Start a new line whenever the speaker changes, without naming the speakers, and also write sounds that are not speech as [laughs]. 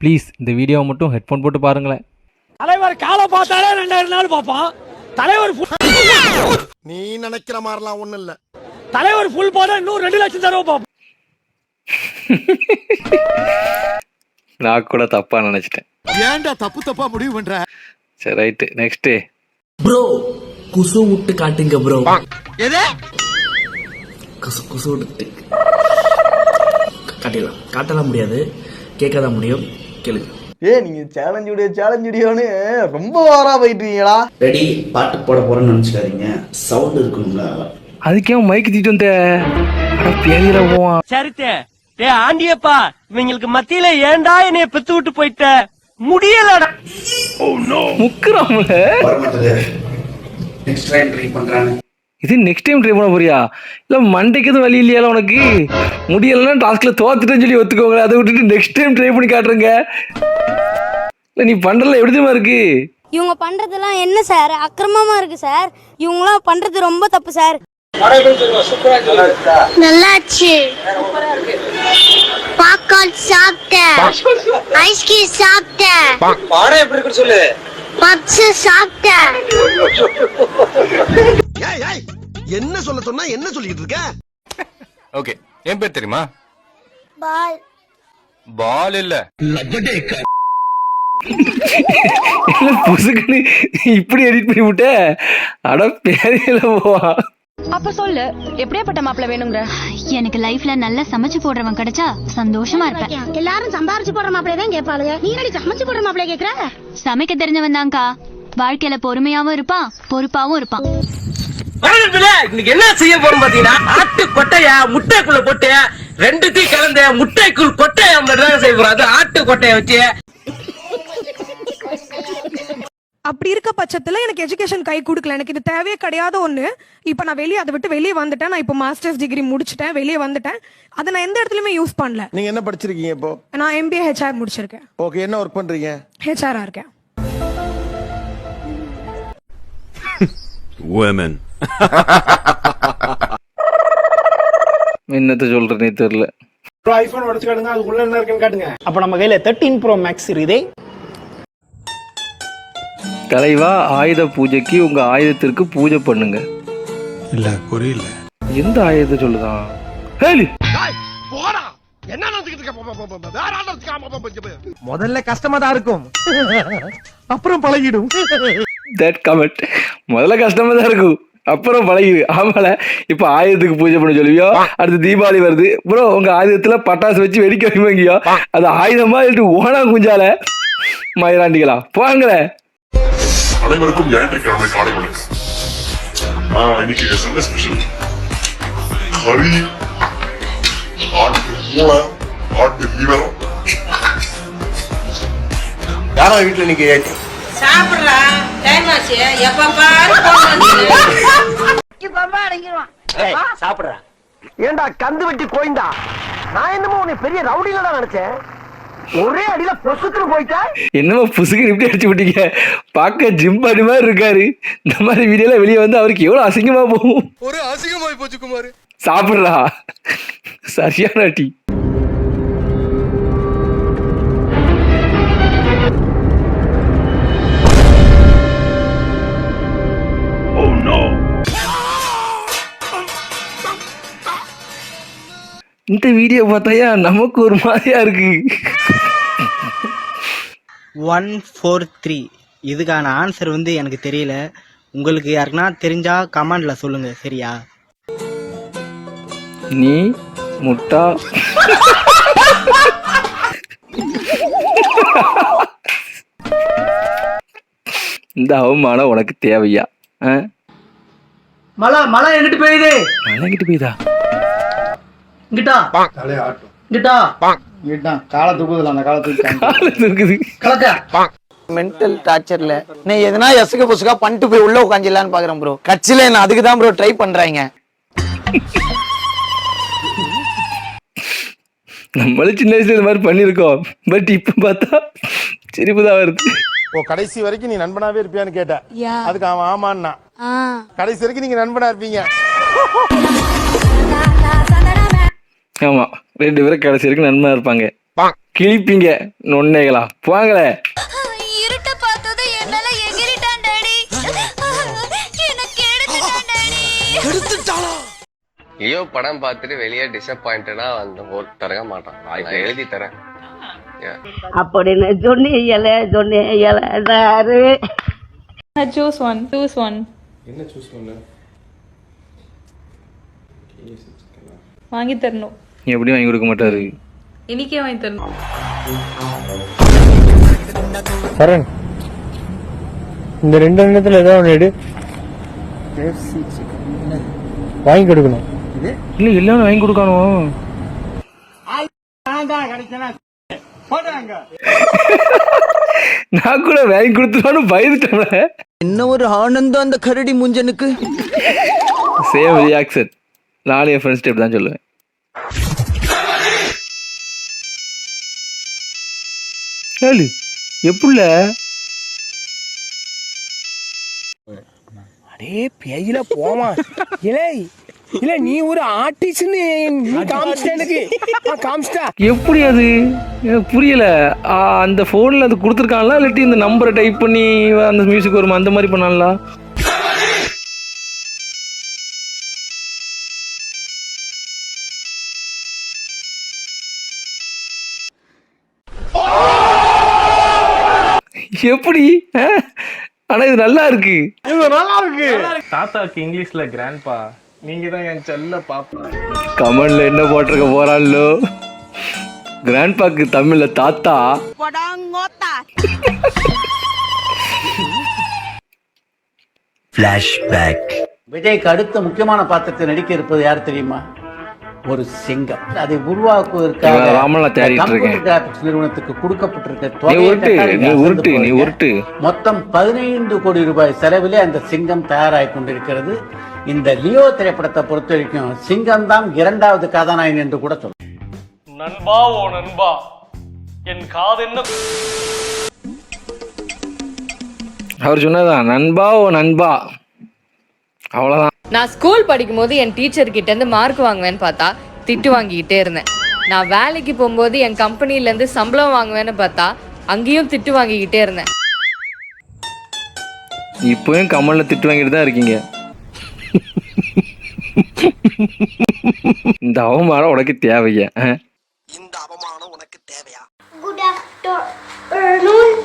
Please இந்த வீடியோவை மட்டும் ஹெட்ஃபோன் போட்டு பாருங்களேன்.
தலைவர் காலை பார்த்தாலே ரெண்டாயிரம் நாள் பார்ப்பான். தலைவர்
நீ நினைக்கிற மாதிரிலாம் ஒண்ணும் இல்ல.
தலைவர் ஃபுல் போட இன்னும் ரெண்டு லட்சம் தடவை பார்ப்போம்
நான் கூட தப்பாக நினச்சிட்டேன்.
ஏன்டா தப்பு தப்பா முடிவு பண்ற?
சரி ரைட்டு நெக்ஸ்ட்டு
ப்ரோ குசு விட்டு காட்டுங்க ப்ரோ
எது?
குசு குசு விட்டு காட்டிடலாம். காட்டலாம் முடியாது. கேட்க தான் முடியும். கேளுங்க
ஏ நீங்க சேலஞ்ச் வீடியோ சேலஞ்ச் வீடியோன்னு ரொம்ப வாரா போயிட்டு இருக்கீங்களா
ரெடி பாட்டு போட போறேன்னு நினச்சிக்காதீங்க. சவுண்ட் இருக்கணும்ல
அதுக்கே மைக் தீட்டு வந்த. அட பேரில போவான்.
சரித்தே டே ஆண்டியப்பா இவங்களுக்கு மத்தியில ஏன்டா என்னைய பெத்து விட்டு போயிட்ட? முடியலடா.
வரமாட்டது. நெக்ஸ்ட் டைம் ட்ரை பண்றாங்க
இது நெக்ஸ்ட் டைம் ட்ரை பண்ண போறியா? இல்ல மண்டைக்கு எதுவும் வழி இல்லையா உனக்கு? முடியலன்னா டாஸ்க்ல தோத்துட்டேன்னு சொல்லி ஒத்துக்கோங்க அதை விட்டுட்டு நெக்ஸ்ட் டைம் ட்ரை பண்ணி காட்டுறங்க. இல்ல நீ பண்றதுல எப்படி தெரியுமா இருக்கு?
இவங்க பண்றதெல்லாம் என்ன சார்? அக்கிரமமா இருக்கு சார். இவங்களாம் பண்றது ரொம்ப தப்பு சார்.
நல்லாச்சு. பாப்கார்ன் சாப்பிட்டேன் ஐஸ்கிரீம் சாப்பிட்டேன்
பாடம் எப்படி இருக்கு சொல்லு.
பப்ஸ் சாப்பிட்டேன்
ஏய் ஏய் என்ன சொல்ல சொன்னா என்ன சொல்லிட்டு இருக்க?
ஓகே என் பேர் தெரியுமா?
பால்.
பால் இல்ல.
இல்ல புசுக்குன்னு இப்படி எடிட் பண்ணி விட்ட. அட பேரில போவா
அப்ப சொல்லு எப்படியாப்பட்ட மாப்பிள்ள வேணுங்கிற?
எனக்கு லைஃப்ல நல்லா சமைச்சு போடுறவன் கிடைச்சா சந்தோஷமா இருப்பேன்.
எல்லாரும் சம்பாரிச்சு போடுற மாப்பிளைய தான் கேட்பாளுங்க. நீ சமைச்சு போடுற மாப்பிளைய கேக்குற?
சமைக்க தெரிஞ்சவன் தான்க்கா வாழ்க்கையில பொறுமையாவும் இருப்பான் பொறுப்பாவும் இருப்பான்.
இன்னைக்கு என்ன செய்ய போறோம் பாத்தீங்கன்னா ஆட்டு கொட்டைய முட்டைக்குள்ள போட்டு ரெண்டுத்தையும் கலந்த முட்டைக்குள் கொட்டைய மட்டும் செய்ய போறோம்? அது ஆட்டு கொட்டைய வச்சு.
அப்படி இருக்க பட்சத்துல எனக்கு எஜுகேஷன் கை கொடுக்கல. எனக்கு இது தேவையே கிடையாத ஒண்ணு. இப்ப நான் வெளியே அதை விட்டு வெளியே வந்துட்டேன். நான் இப்போ மாஸ்டர்ஸ் டிகிரி முடிச்சிட்டேன். வெளியே வந்துட்டேன். அதை நான் எந்த இடத்துலயுமே யூஸ் பண்ணல.
நீங்க என்ன படிச்சிருக்கீங்க இப்போ?
நான் எம்பிஏ ஹெச்ஆர் முடிச்சிருக்கேன்.
ஓகே என்ன ஒர்க் பண்றீங்க?
ஹெச்ஆரா இருக்கேன். [laughs]
என்னத்த சொல்றேனே தெரியல.
ஐபோன் உடச்சு காட்டுங்க அதுக்குள்ள என்ன இருக்குன்னு காட்டுங்க.
அப்ப நம்ம கையில தேர்ட்டீன் ப்ரோ மேக்ஸ் இதே
தலைவா ஆயுத பூஜைக்கு உங்க ஆயுதத்திற்கு பூஜை பண்ணுங்க.
இல்ல புரியல.
எந்த ஆயுதத்தை சொல்லுதான்? ஹேலி.
முதல்ல கஷ்டமா தான் இருக்கும். அப்புறம் பழகிடும்.
தட் கமெண்ட் முதல்ல கஷ்டமா தான் இருக்கும். அப்புறம் பழகிடு. ஆமால இப்ப ஆயுதத்துக்கு பூஜை பண்ண சொல்லுவியோ அடுத்து தீபாவளி வருது. ப்ரோ உங்க ஆயுதத்துல பட்டாசு வச்சு வெடிக்க வைப்பீங்கயோ அது ஆயுதமா இல்லாட்டி ஓனா குஞ்சால? மயிராண்டிகளா? போங்களே
அனைவருக்கும் ஞாயிற்றுக்கிழமை காலை வணக்கம். ஆஹ் இன்னைக்கு சண்டே ஸ்பெஷல் கறி ஆட்டு மூளை ஆட்டு லிவர்
யாரா வீட்டுல இன்னைக்கு?
சாப்பிடுறா டைம் ஆச்சு. எப்ப பாரு
சாப்பிடுறா. ஏண்டா கந்து வெட்டி கோயந்தா? நான் என்னமோ உன்னை பெரிய ரவுடில தான் நினைச்சேன். ஒரே அடியில பொசுக்குன்னு போயிட்டா?
என்னமோ புசுக்கு இப்படி அடிச்சு விட்டீங்க. பார்க்க ஜிம் பண்ணி மாதிரி இருக்காரு. இந்த மாதிரி வீடியோல வெளியே வந்து அவருக்கு எவ்வளவு அசிங்கமா போகும்.
ஒரு அசிங்கமாய் போச்சு குமார்.
சாப்பிடுறா. சரியான டீ இந்த வீடியோ பார்த்தாயா? நமக்கு ஒரு மாதிரியா இருக்கு.
ஒன் ஃபோர் த்ரீ இதுக்கான ஆன்சர் வந்து எனக்கு தெரியல. உங்களுக்கு யாருக்குன்னா தெரிஞ்சா கமெண்ட்ல சொல்லுங்க சரியா?
நீ முட்டா. இந்த அவமானம் உனக்கு தேவையா? ஆ?
மழை மழை எங்கிட்டு பெய்யுது?
அழகிட்டு போய்தா
இங்கிட்டா இங்கிட்டா
இதான் காலை தூக்குதுல அந்த காலத்துக்கு
இருக்குது
கலக்க. மென்டல் டார்ச்சர்ல நீ எதனா எசுக்க புசுக்கா பண்ணிட்டு போய் உள்ள உட்காந்துலான்னு பாக்குறேன் ப்ரோ கட்சியில என்ன அதுக்கு தான் ப்ரோ ட்ரை பண்றாங்க.
நம்மளும் சின்ன வயசுல இந்த மாதிரி பண்ணியிருக்கோம். பட் இப்ப பார்த்தா சிரிப்பு தான் வருது.
ஓ கடைசி வரைக்கும் நீ நண்பனாவே இருப்பியான்னு கேட்ட அதுக்கு அவன் ஆமான்னா.
ஆ.
கடைசி வரைக்கும் நீங்க நண்பனா இருப்பீங்க. [laughs]
ஆமா ரெண்டு பேரும் கடைசி வரைக்கும் நன்மையா இருப்பாங்க. கிழிப்பீங்க நொன்னைகளா போங்களே.
இருட்ட என்னால எகிரிட்டான் டாடி
ஐயோ படம் பார்த்துட்டு வெளியே டிசப்பாயிண்டடா வந்து தரக மாட்டான். எழுதி தரேன்.
அப்படின்னு சொன்னீங்கல சொன்னீங்களாரு
சூஸ் ஒன் சூஸ் ஒன்
என்ன சூஸ் பண்ண?
வாங்கி தரணும்.
நீ எப்படி வாங்கி கொடுக்க மாட்டாரு.
இன்னைக்கே வாங்கி தரணும்.
சரண் இந்த ரெண்டு எண்ணத்துல ஏதோ ஒன்று எடு. வாங்கி கொடுக்கணும்.
இல்ல எல்லாரும் வாங்கி கொடுக்கணும். [laughs] நான் கூட வாங்கி கொடுத்துருவான்னு பயந்துட்டேன்.
என்ன ஒரு ஆனந்தம் அந்த கரடி முஞ்சனுக்கு? [laughs]
சேம் ரியாக்ஷன் நானும் என் ஃப்ரெண்ட்ஸ் இப்படி தான் சொல்லுவேன். ஏழு எப்படில?
அடே பேயில போமா. இலே இல்ல நீ ஒரு ஆர்டிஸ்ட்னு நீ காமிச்சிட்ட எனக்கு. காமிச்சிட்டா.
எப்படி அது? எனக்கு புரியல. அந்த ஃபோனில் அது கொடுத்துருக்காங்களா? இல்லாட்டி இந்த நம்பரை டைப் பண்ணி அந்த மியூசிக் வருமா? அந்த மாதிரி பண்ணாங்களா? எப்படி? ஆனா இது நல்லா இருக்கு.
தாத்தாக்கு இங்கிலீஷ்ல கிராண்ட்பா நீங்க தான் என் செல்ல பாப்பா.
கமெண்ட்ல என்ன போட்டிருக்க போறான்லோ கிராண்ட்பாக்கு தமிழ்ல தாத்தா.
விஜய்க்கு அடுத்த முக்கியமான பாத்திரத்தை நடிக்க இருப்பது யார் தெரியுமா? ஒரு சிங்கம். அதை உருவாக்குவதற்காக கம்ப்யூட்டர்
இருக்கேன்.
கிராபிக்ஸ் நிறுவனத்துக்கு கொடுக்கப்பட்டிருக்க மொத்தம் பதினைந்து கோடி ரூபாய் செலவிலே அந்த சிங்கம் தயாராகி கொண்டிருக்கிறது. இந்த லியோ திரைப்படத்தை பொறுத்த வரைக்கும் சிங்கம் தான் இரண்டாவது கதாநாயகன் என்று கூட சொல்லலாம்.
நண்பா ஓ நண்பா என் காது என்ன?
அவர் சொன்னதான் நண்பா ஓ நண்பா. அவ்வளவுதான்.
நான் ஸ்கூல் படிக்கும்போது என் டீச்சர் கிட்ட இருந்து மார்க் வாங்குவேன்னு பார்த்தா திட்டு வாங்கிக்கிட்டே இருந்தேன். நான் வேலைக்கு போகும்போது என் கம்பெனில இருந்து சம்பளம் வாங்குவேன்னு பார்த்தா அங்கேயும் திட்டு வாங்கிக்கிட்டே இருந்தேன்.
இப்பயும் கமல்ல திட்டு வாங்கிட்டு தான் இருக்கீங்க. இந்த அவமானம் உனக்கு தேவையா?
இந்த அவமானம் உனக்கு தேவையா?
Good afternoon